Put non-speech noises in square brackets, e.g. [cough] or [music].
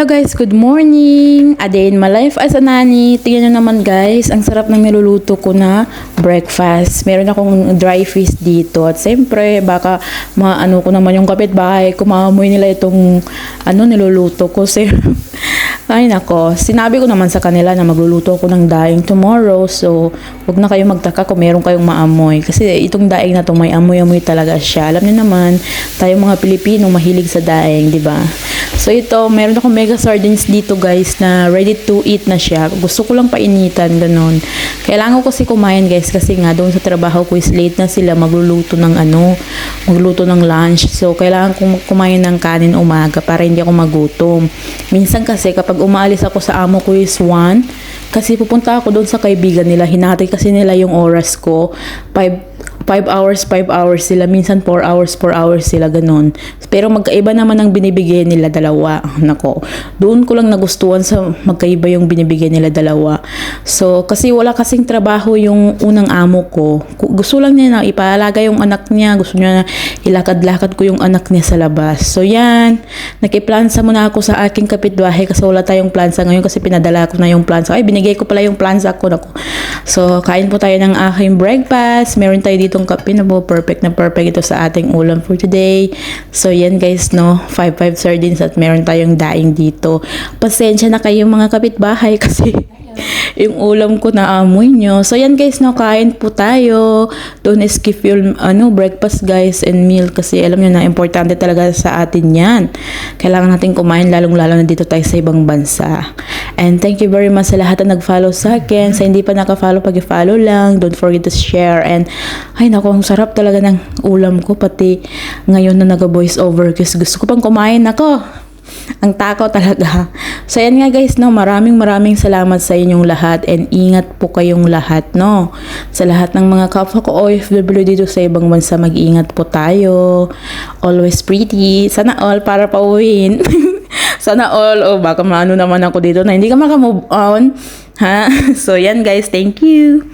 Hello guys, good morning! A day in my life as a nanny. Tingnan nyo naman guys, ang sarap ng niluluto ko na breakfast. Meron akong dry fish dito. At siyempre, baka maano ko naman yung kapitbahay, kumamoy nila itong ano niluluto ko. Sir. [laughs] Ay nako, sinabi ko naman sa kanila na magluluto ako ng daing tomorrow. So, wag na kayo magtaka kung meron kayong maamoy. Kasi itong daing na to may amoy-amoy talaga siya. Alam niyo naman, tayo mga Pilipino mahilig sa daing, di ba? So ito, meron akong mega sardines dito guys na ready to eat na siya. Gusto ko lang painitan, ganun. Kailangan ko kasi kumain guys kasi nga doon sa trabaho ko is late na sila magluluto ng ano, magluluto ng lunch. So kailangan kong kumain ng kanin umaga para hindi ako magutom. Minsan kasi kapag umaalis ako sa amo ko is 1, kasi pupunta ako doon sa kaibigan nila, hinati kasi nila yung oras ko. 5 5 hours, 5 hours sila. Minsan 4 hours, 4 hours sila ganun. Pero magkaiba naman ang binibigay nila dalawa. [laughs] Nako, doon ko lang nagustuhan sa magkaiba yung binibigay nila dalawa. So, kasi wala kasing trabaho yung unang amo ko. Gusto lang niya na ipaalaga yung anak niya. Gusto niya na ilakad-lakad ko yung anak niya sa labas. So, yan. Nakiplansa muna ako sa aking kapitbahay kasi wala tayong plansa ngayon kasi pinadala ko na yung plansa. Ay, binigay ko pala yung plansa ko. Nako. So, kain po tayo ng aking breakfast. Meron tayo ditong kape na po. Perfect na perfect ito sa ating ulam for today. So, yan guys, no. 5-5 sardines at meron tayong daing dito. Pasensya na kayo mga kapitbahay [laughs] kasi yung ulam ko na amoy nyo. So, yan guys, no, kain po tayo. Don't skip yung, ano, breakfast guys and meal kasi alam nyo na, importante talaga sa atin yan. Kailangan natin kumain, lalong-lalo na dito tayo sa ibang bansa. And thank you very much sa lahat na nag-follow sa akin. Sa hindi pa naka-follow, pag-follow lang. Don't forget to share. And, ay nako, ang sarap talaga ng ulam ko. Pati ngayon na nag-voice over. Kasi gusto ko pang kumain ako. Ang takaw talaga. So, yan nga guys, no, maraming maraming salamat sa inyong lahat and ingat po kayong lahat, no. Sa lahat ng mga kapwa ko OFW dito sa ibang bansa, mag-ingat po tayo. Always pretty. Sana all para pauwiin. [laughs] Sana all. O, baka maano naman ako dito na hindi ka makamove on. Ha? [laughs] So, yan guys. Thank you.